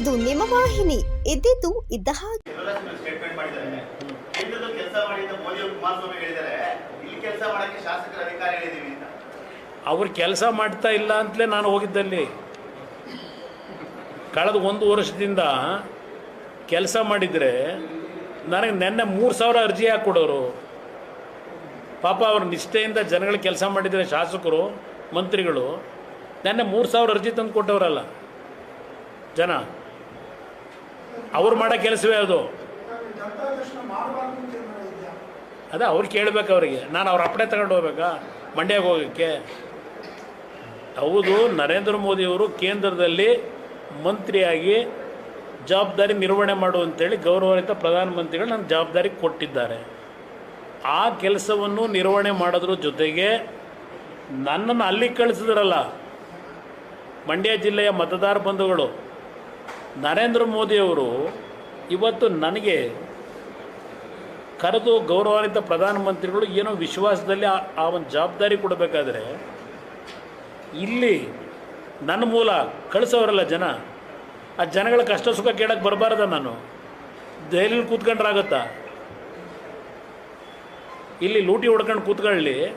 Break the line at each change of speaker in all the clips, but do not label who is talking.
ನಿಮ್ಮ ವಾಹಿನಿ. ಇದ್ದಿದ್ದು ಇದ್ದ ಹಾಗೆ.
ಸ್ಟೇಟ್ಮೆಂಟ್ ಮಾಡಿದ್ದಾರೆ ಕೇಂದ್ರದಲ್ಲಿ ಕೆಲಸ ಮಾಡಿದ್ದ ಮೋದಿ ಅವರು ಕುಮಾರಸ್ವಾಮಿ ಇಲ್ಲಿ ಕೆಲಸ ಮಾಡಕ್ಕೆ ಶಾಸಕರ ಅಧಿಕಾರ ಹೇಳಿದೀವಿ ಅಂತ.
ಅವ್ರು ಕೆಲಸ ಮಾಡ್ತಾ ಇಲ್ಲ ಅಂತಲೇ ನಾನು ಹೋಗಿದ್ದಲ್ಲಿ. ಕಳೆದ ಒಂದು ವರ್ಷದಿಂದ ಕೆಲಸ ಮಾಡಿದರೆ ನನಗೆ ನೆನ್ನೆ ಮೂರು ಸಾವಿರ ಅರ್ಜಿ ಹಾಕ್ಕೊಡೋರು. ಪಾಪ ಅವ್ರ ನಿಷ್ಠೆಯಿಂದ ಜನಗಳು ಕೆಲಸ ಮಾಡಿದರೆ ಶಾಸಕರು ಮಂತ್ರಿಗಳು. ನೆನ್ನೆ ಮೂರು ಸಾವಿರ ಅರ್ಜಿ ತಂದು ಕೊಟ್ಟವರಲ್ಲ ಜನ. ಅವ್ರು ಮಾಡೋ ಕೆಲಸವೇ ಅದು. ಅದೇ ಅವ್ರು ಕೇಳಬೇಕು ಅವರಿಗೆ. ನಾನು ಅವ್ರ ಅಪ್ಪಣೆ ತಗೊಂಡು ಹೋಗ್ಬೇಕಾ? ಮಂಡ್ಯಕ್ಕೆ ಹೋಗೋಕ್ಕೆ. ಹೌದು, ನರೇಂದ್ರ ಮೋದಿಯವರು ಕೇಂದ್ರದಲ್ಲಿ ಮಂತ್ರಿಯಾಗಿ ಜವಾಬ್ದಾರಿ ನಿರ್ವಹಣೆ ಮಾಡು ಅಂತೇಳಿ ಗೌರವಾನ್ವಿತ ಪ್ರಧಾನಮಂತ್ರಿಗಳು ನನ್ನ ಜವಾಬ್ದಾರಿ ಕೊಟ್ಟಿದ್ದಾರೆ. ಆ ಕೆಲಸವನ್ನು ನಿರ್ವಹಣೆ ಮಾಡೋದ್ರ ಜೊತೆಗೆ ನನ್ನನ್ನು ಅಲ್ಲಿಗೆ ಕಳಿಸಿದ್ರಲ್ಲ. ಮಂಡ್ಯ ಜಿಲ್ಲೆಯ ಮತದಾರ ಬಂಧುಗಳು. ನರೇಂದ್ರ ಮೋದಿಯವರು ಇವತ್ತು ನನಗೆ ಕರೆದು ಗೌರವಾನ್ವಿತ ಪ್ರಧಾನಮಂತ್ರಿಗಳು ಏನೋ ವಿಶ್ವಾಸದಲ್ಲಿ ಆ- ಒಂದು ಜವಾಬ್ದಾರಿ ಕೊಡಬೇಕಾದ್ರೆ ಇಲ್ಲಿ ನನ್ನ ಮೂಲ ಕಳಿಸೋರಲ್ಲ ಜನ. ಆ ಜನಗಳ ಕಷ್ಟ ಸುಖ ಕೇಳಕ್ಕೆ ಬರಬಾರ್ದ ನಾನು. ದೆಹಲಿಲಿ ಕೂತ್ಕೊಂಡ್ರಾಗತ್ತಾ? ಇಲ್ಲಿ ಲೂಟಿ ಹೊಡ್ಕೊಂಡು ಕೂತ್ಕೊಳ್ಳಿ.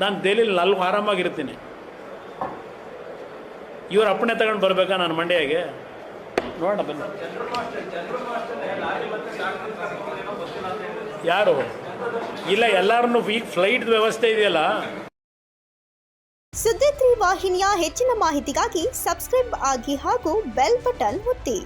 ನಾನು ದೆಹಲಿಲಿ ನಾಲ್ಕು ಆರಾಮಾಗಿರ್ತೀನಿ. ಇವ್ರ ಅಪ್ಪಣೆ ತಗೊಂಡು ಬರಬೇಕಾ ನಾನು ಮಂಡ್ಯಗೆ? ನೋಡೋಣ, ಬನ್ನಿ. ಯಾರು? ಇಲ್ಲ, ಎಲ್ಲರನ್ನು ವೀಕ್ ಫ್ಲೈಟ್ ವ್ಯವಸ್ಥೆ ಇದೆಯಲ್ಲ?
ಸುದ್ದಿ ತ್ರೀ ವಾಹಿನಿಯ ಹೆಚ್ಚಿನ ಮಾಹಿತಿಗಾಗಿ ಸಬ್ಸ್ಕ್ರೈಬ್ ಆಗಿ ಹಾಗೂ ಬೆಲ್ ಬಟನ್ ಒತ್ತಿ.